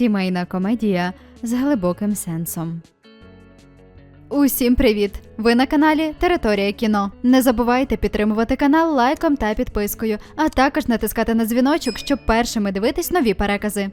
Сімейна комедія з глибоким сенсом. Усім привіт! Ви на каналі Територія кіно. Не забувайте підтримувати канал лайком та підпискою, а також натискати на дзвіночок, щоб першими дивитись нові перекази.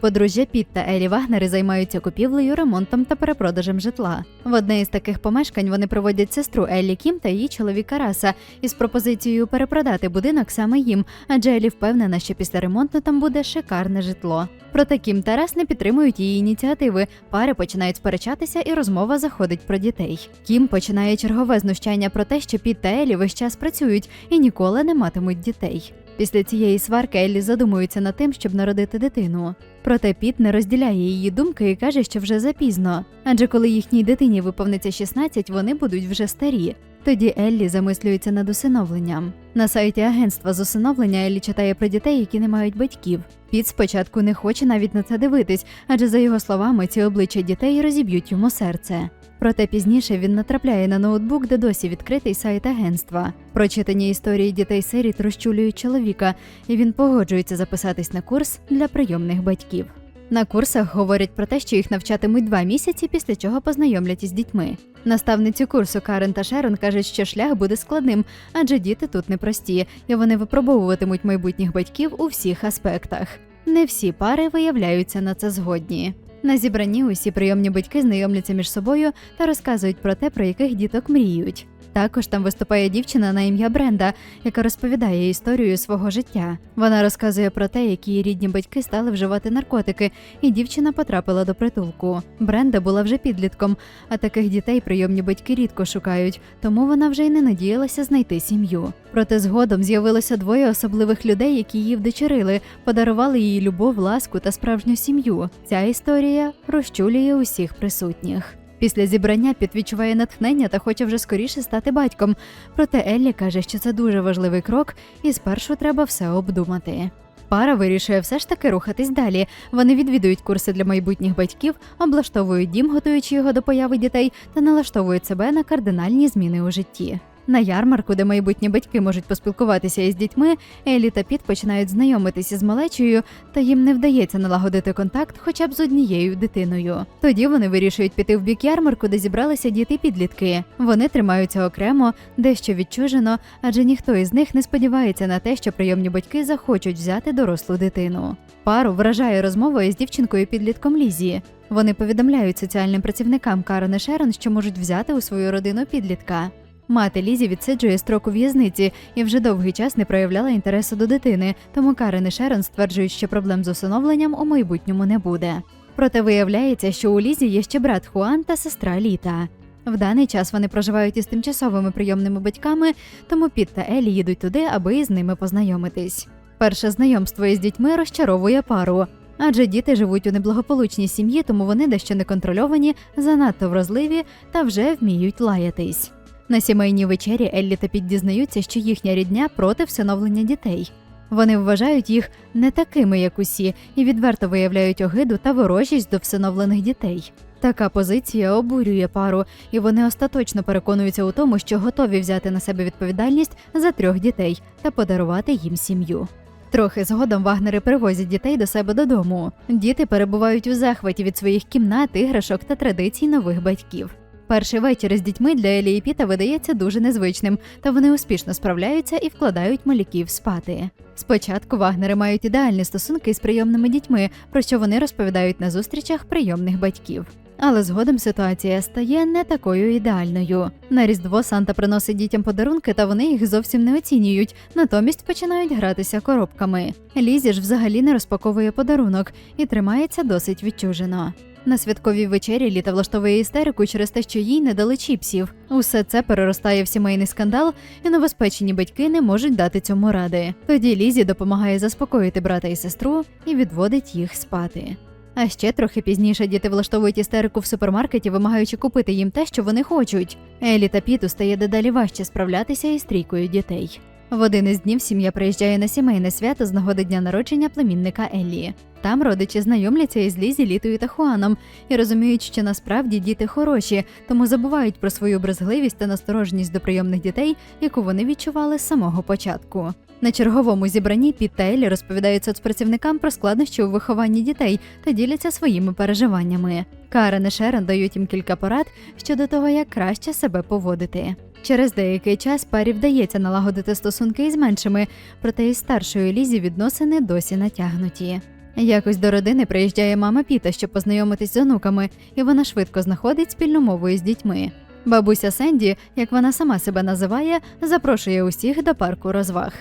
Подружжя Піт та Елі Вагнери займаються купівлею, ремонтом та перепродажем житла. В одне із таких помешкань вони проводять сестру Еллі Кім та її чоловіка Раса із пропозицією перепродати будинок саме їм, адже Елі впевнена, що після ремонту там буде шикарне житло. Проте Кім та Рас не підтримують її ініціативи. Пари починають сперечатися, і розмова заходить про дітей. Кім починає чергове знущання про те, що Піт та Елі весь час працюють і ніколи не матимуть дітей. Після цієї сварки Еллі задумується над тим, щоб народити дитину. Проте Піт не розділяє її думки і каже, що вже запізно. Адже коли їхній дитині виповниться 16, вони будуть вже старі. Тоді Еллі замислюється над усиновленням. На сайті агентства з усиновлення Еллі читає про дітей, які не мають батьків. Піт спочатку не хоче навіть на це дивитись, адже за його словами ці обличчя дітей розіб'ють йому серце. Проте пізніше він натрапляє на ноутбук, де досі відкритий сайт агентства. Прочитані історії дітей сиріт розчулюють чоловіка, і він погоджується записатись на курс для прийомних батьків. На курсах говорять про те, що їх навчатимуть два місяці, після чого познайомлять із дітьми. Наставниці курсу Карен та Шерон кажуть, що шлях буде складним, адже діти тут непрості, і вони випробовуватимуть майбутніх батьків у всіх аспектах. Не всі пари виявляються на це згодні. На зібранні усі прийомні батьки знайомляться між собою та розказують про те, про яких діток мріють. Також там виступає дівчина на ім'я Бренда, яка розповідає історію свого життя. Вона розказує про те, як її рідні батьки стали вживати наркотики, і дівчина потрапила до притулку. Бренда була вже підлітком, а таких дітей прийомні батьки рідко шукають, тому вона вже й не надіялася знайти сім'ю. Проте згодом з'явилося двоє особливих людей, які її вдочерили, подарували їй любов, ласку та справжню сім'ю. Ця історія розчулює усіх присутніх. Після зібрання Піт відчуває натхнення та хоче вже скоріше стати батьком. Проте Еллі каже, що це дуже важливий крок, і спершу треба все обдумати. Пара вирішує все ж таки рухатись далі. Вони відвідують курси для майбутніх батьків, облаштовують дім, готуючи його до появи дітей, та налаштовують себе на кардинальні зміни у житті. На ярмарку, де майбутні батьки можуть поспілкуватися із дітьми, Елі та Піт починають знайомитися з малечею, та їм не вдається налагодити контакт хоча б з однією дитиною. Тоді вони вирішують піти в бік ярмарку, де зібралися діти-підлітки. Вони тримаються окремо, дещо відчужено, адже ніхто із них не сподівається на те, що прийомні батьки захочуть взяти дорослу дитину. Пару вражає розмова із дівчинкою підлітком Лізі. Вони повідомляють соціальним працівникам Карен і Шерон, що можуть взяти у свою родину підлітка. Мати Лізі відсиджує строк у в'язниці і вже довгий час не проявляла інтересу до дитини, тому Карен і Шерон стверджують, що проблем з усиновленням у майбутньому не буде. Проте виявляється, що у Лізі є ще брат Хуан та сестра Літа. В даний час вони проживають із тимчасовими прийомними батьками, тому Піт та Елі їдуть туди, аби із ними познайомитись. Перше знайомство із дітьми розчаровує пару. Адже діти живуть у неблагополучній сім'ї, тому вони дещо неконтрольовані, занадто вразливі та вже вміють лаятись. На сімейній вечері Еллі та Піт дізнаються, що їхня рідня проти всиновлення дітей. Вони вважають їх не такими, як усі, і відверто виявляють огиду та ворожість до всиновлених дітей. Така позиція обурює пару, і вони остаточно переконуються у тому, що готові взяти на себе відповідальність за трьох дітей та подарувати їм сім'ю. Трохи згодом вагнери привозять дітей до себе додому. Діти перебувають у захваті від своїх кімнат, іграшок та традицій нових батьків. Перший вечір із дітьми для Елі і Піта видається дуже незвичним, та вони успішно справляються і вкладають малюків спати. Спочатку вагнери мають ідеальні стосунки з прийомними дітьми, про що вони розповідають на зустрічах прийомних батьків. Але згодом ситуація стає не такою ідеальною. На Різдво Санта приносить дітям подарунки, та вони їх зовсім не оцінюють, натомість починають гратися коробками. Лізі ж взагалі не розпаковує подарунок і тримається досить відчужено. На святковій вечері літа влаштовує істерику через те, що їй не дали чіпсів. Усе це переростає в сімейний скандал, і новоспечені батьки не можуть дати цьому ради. Тоді Лізі допомагає заспокоїти брата і сестру і відводить їх спати. А ще трохи пізніше діти влаштовують істерику в супермаркеті, вимагаючи купити їм те, що вони хочуть. Елі та Піту стає дедалі важче справлятися із трійкою дітей. В один із днів сім'я приїжджає на сімейне свято з нагоди дня народження племінника Еллі. Там родичі знайомляться із Лізі, Літою та Хуаном і розуміють, що насправді діти хороші, тому забувають про свою брезгливість та насторожність до прийомних дітей, яку вони відчували з самого початку. На черговому зібранні Піт та Еллі розповідають соцпрацівникам про складнощі у вихованні дітей та діляться своїми переживаннями. Карен і Шерон дають їм кілька порад щодо того, як краще себе поводити. Через деякий час парі вдається налагодити стосунки із меншими, проте із старшою Лізі відносини досі натягнуті. Якось до родини приїжджає мама Піта, щоб познайомитись з онуками, і вона швидко знаходить спільну мову із дітьми. Бабуся Сенді, як вона сама себе називає, запрошує усіх до парку розваг.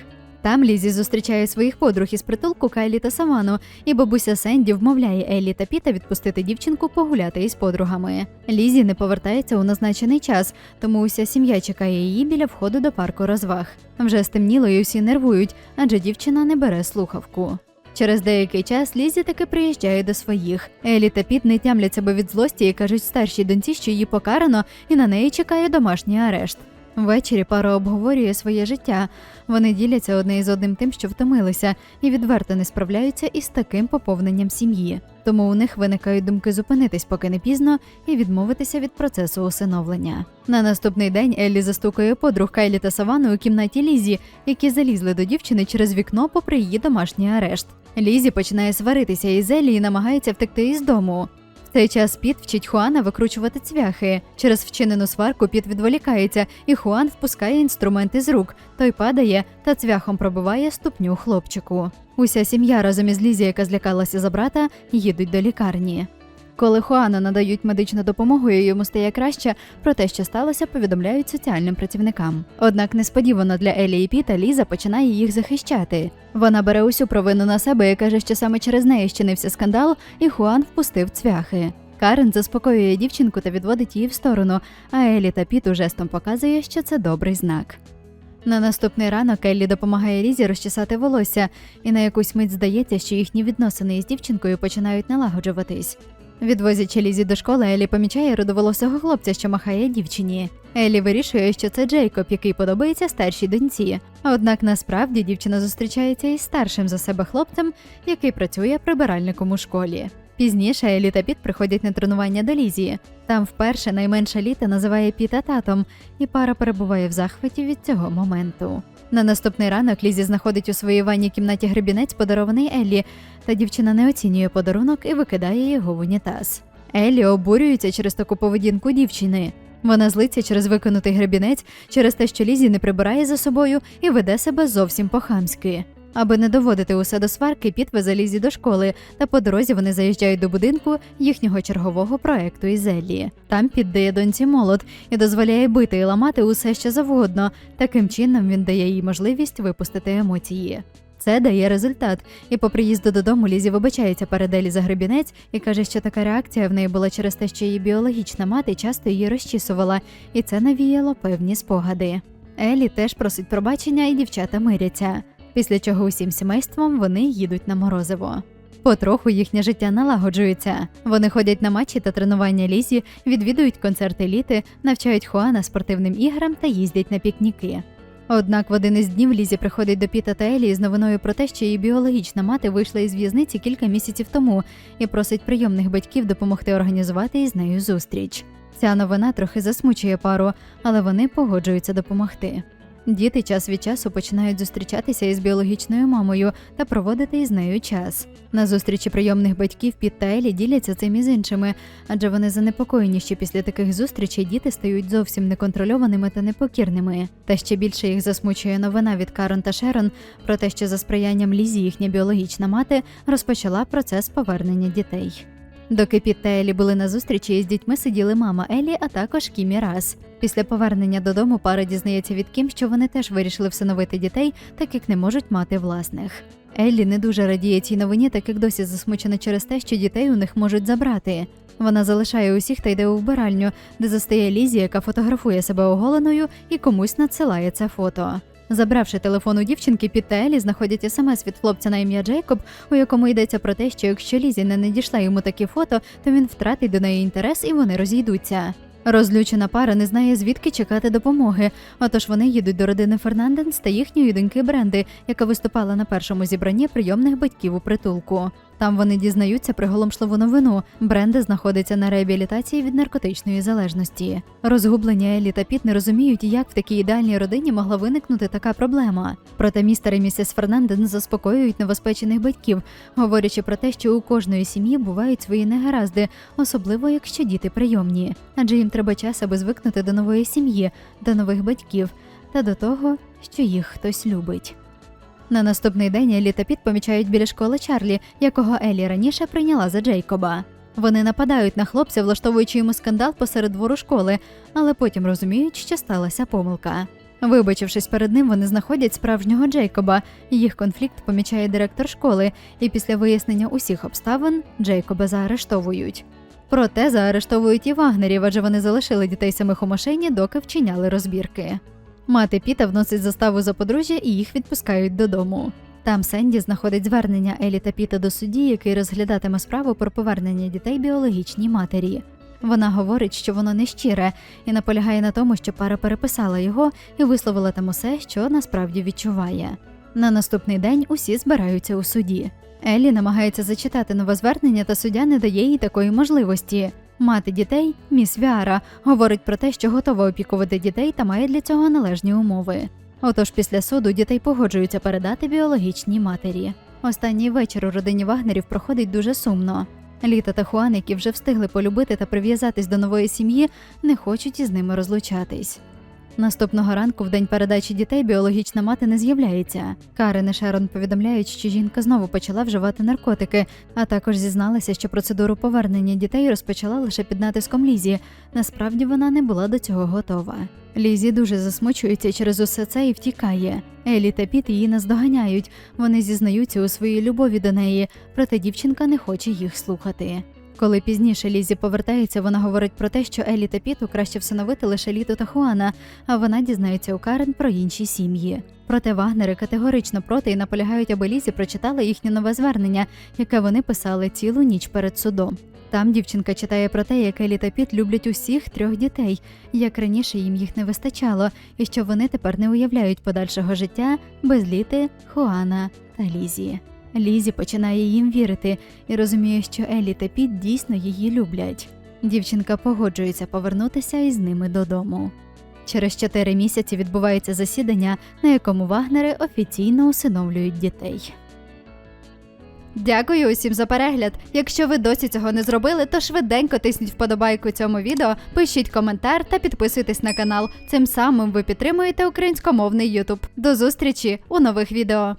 Там Лізі зустрічає своїх подруг із притулку Кайлі та Савану, і бабуся Сенді вмовляє Еллі та Піта відпустити дівчинку погуляти із подругами. Лізі не повертається у назначений час, тому уся сім'я чекає її біля входу до парку розваг. Вже стемніло і усі нервують, адже дівчина не бере слухавку. Через деякий час Лізі таки приїжджає до своїх. Елі та Піт не тямлять себе від злості і кажуть старшій доньці, що її покарано, і на неї чекає домашній арешт. Ввечері пара обговорює своє життя. Вони діляться одне із одним тим, що втомилися, і відверто не справляються із таким поповненням сім'ї. Тому у них виникають думки зупинитись, поки не пізно, і відмовитися від процесу усиновлення. На наступний день Еллі застукає подруг Кайлі та Савану у кімнаті Лізі, які залізли до дівчини через вікно попри її домашній арешт. Лізі починає сваритися із Еллі і намагається втекти із дому. Цей час Піт вчить Хуана викручувати цвяхи. Через вчинену сварку Піт відволікається, і Хуан впускає інструмент із рук. Той падає та цвяхом пробиває ступню хлопчику. Уся сім'я разом із Лізі, яка злякалася за брата, їдуть до лікарні. Коли Хуану надають медичну допомогу і йому стає краще, про те, що сталося, повідомляють соціальним працівникам. Однак несподівано для Елі і Піта Ліза починає їх захищати. Вона бере усю провину на себе і каже, що саме через неї щинився скандал, і Хуан впустив цвяхи. Карен заспокоює дівчинку та відводить її в сторону, а Елі та Піту жестом показує, що це добрий знак. На наступний ранок Еллі допомагає Лізі розчесати волосся, і на якусь мить здається, що їхні відносини із дівчинкою починають налагоджуватись. Відвозячи Лізі до школи, Елі помічає рудоволосого хлопця, що махає дівчині. Елі вирішує, що це Джейкоб, який подобається старшій доньці. Однак насправді дівчина зустрічається із старшим за себе хлопцем, який працює прибиральником у школі. Пізніше Елі та Піт приходять на тренування до Лізі. Там вперше найменша літа називає Піта татом, і пара перебуває в захваті від цього моменту. На наступний ранок Лізі знаходить у своїй ванній кімнаті гребінець, подарований Еллі, та дівчина не оцінює подарунок і викидає його в унітаз. Еллі обурюється через таку поведінку дівчини. Вона злиться через викинутий гребінець, через те, що Лізі не прибирає за собою і веде себе зовсім по-хамськи. Аби не доводити усе до сварки, Піт везе Лізі до школи, та по дорозі вони заїжджають до будинку їхнього чергового проекту із Еллі. Там Піт дає доньці молот і дозволяє бити і ламати усе що завгодно. Таким чином він дає їй можливість випустити емоції. Це дає результат, і по приїзду додому Лізі вибачається перед Елі за гребінець і каже, що така реакція в неї була через те, що її біологічна мати часто її розчісувала, і це навіяло певні спогади. Елі теж просить пробачення, і дівчата миряться. Після чого усім сімейством вони їдуть на морозиво. Потроху їхнє життя налагоджується. Вони ходять на матчі та тренування лізі, відвідують концерти літи, навчають Хуана спортивним іграм та їздять на пікніки. Однак в один із днів Лізі приходить до Піта та Елі з новиною про те, що її біологічна мати вийшла із в'язниці кілька місяців тому і просить прийомних батьків допомогти організувати із нею зустріч. Ця новина трохи засмучує пару, але вони погоджуються допомогти. Діти час від часу починають зустрічатися із біологічною мамою та проводити із нею час. На зустрічі прийомних батьків Піт та Елі діляться цим із іншими, адже вони занепокоєні, що після таких зустрічей діти стають зовсім неконтрольованими та непокірними. Та ще більше їх засмучує новина від Карен та Шерон про те, що за сприянням Лізі їхня біологічна мати розпочала процес повернення дітей. Доки Піт та Елі були на зустрічі із дітьми сиділи мама Елі, а також Кімі Раз. Після повернення додому пара дізнається від Кім, що вони теж вирішили всиновити дітей, так як не можуть мати власних. Еллі не дуже радіє цій новині, так як досі засмучена через те, що дітей у них можуть забрати. Вона залишає усіх та йде у вбиральню, де застає Лізі, яка фотографує себе оголеною і комусь надсилає це фото. Забравши телефон у дівчинки, Піт та Елі знаходять смс від хлопця на ім'я Джейкоб, у якому йдеться про те, що якщо Лізі не надійшла йому такі фото, то він втратить до неї інтерес і вони розійдуться. Розлючена пара не знає, звідки чекати допомоги. Отож вони їдуть до родини Фернанденс та їхньої доньки Бренди, яка виступала на першому зібранні прийомних батьків у притулку. Там вони дізнаються приголомшливу новину. Бренда знаходиться на реабілітації від наркотичної залежності. Розгублення Елі та Піт не розуміють, як в такій ідеальній родині могла виникнути така проблема. Проте містер і місіс Фернанден заспокоюють новоспечених батьків, говорячи про те, що у кожної сім'ї бувають свої негаразди, особливо якщо діти прийомні, адже їм треба час, аби звикнути до нової сім'ї, до нових батьків та до того, що їх хтось любить. На наступний день Елі та Піт помічають біля школи Чарлі, якого Елі раніше прийняла за Джейкоба. Вони нападають на хлопця, влаштовуючи йому скандал посеред двору школи, але потім розуміють, що сталася помилка. Вибачившись перед ним, вони знаходять справжнього Джейкоба. Їх конфлікт помічає директор школи, і після вияснення усіх обставин Джейкоба заарештовують. Проте заарештовують і вагнерів, адже вони залишили дітей самих у машині, доки вчиняли розбірки. Мати Піта вносить заставу за подружжя і їх відпускають додому. Там Сенді знаходить звернення Елі та Піта до судді, який розглядатиме справу про повернення дітей біологічній матері. Вона говорить, що воно нещире, і наполягає на тому, що пара переписала його і висловила там усе, що насправді відчуває. На наступний день усі збираються у суді. Еллі намагається зачитати нове звернення, та суддя не дає їй такої можливості. Мати дітей, міс Віара, говорить про те, що готова опікувати дітей та має для цього належні умови. Отож, після суду дітей погоджуються передати біологічній матері. Останній вечір у родині Вагнерів проходить дуже сумно. Літа та Хуан, які вже встигли полюбити та прив'язатись до нової сім'ї, не хочуть із ними розлучатись. Наступного ранку, в день передачі дітей, біологічна мати не з'являється. Карен і Шерон повідомляють, що жінка знову почала вживати наркотики, а також зізналася, що процедуру повернення дітей розпочала лише під натиском Лізі. Насправді вона не була до цього готова. Лізі дуже засмучується через усе це і втікає. Елі та Піт її наздоганяють. Вони зізнаються у своїй любові до неї, проте дівчинка не хоче їх слухати. Коли пізніше Лізі повертається, вона говорить про те, що Елі та Піту краще всиновити лише Літу та Хуана, а вона дізнається у Карен про інші сім'ї. Проте Вагнери категорично проти і наполягають, аби Лізі прочитала їхнє нове звернення, яке вони писали цілу ніч перед судом. Там дівчинка читає про те, як Елі та Піт люблять усіх трьох дітей, як раніше їм їх не вистачало, і що вони тепер не уявляють подальшого життя без Літи, Хуана та Лізі. Лізі починає їм вірити і розуміє, що Елі та Піт дійсно її люблять. Дівчинка погоджується повернутися із ними додому. Через чотири місяці відбувається засідання, на якому Вагнери офіційно усиновлюють дітей. Дякую усім за перегляд. Якщо ви досі цього не зробили, то швиденько тисніть вподобайку цьому відео, пишіть коментар та підписуйтесь на канал. Цим самим ви підтримуєте українськомовний YouTube. До зустрічі у нових відео.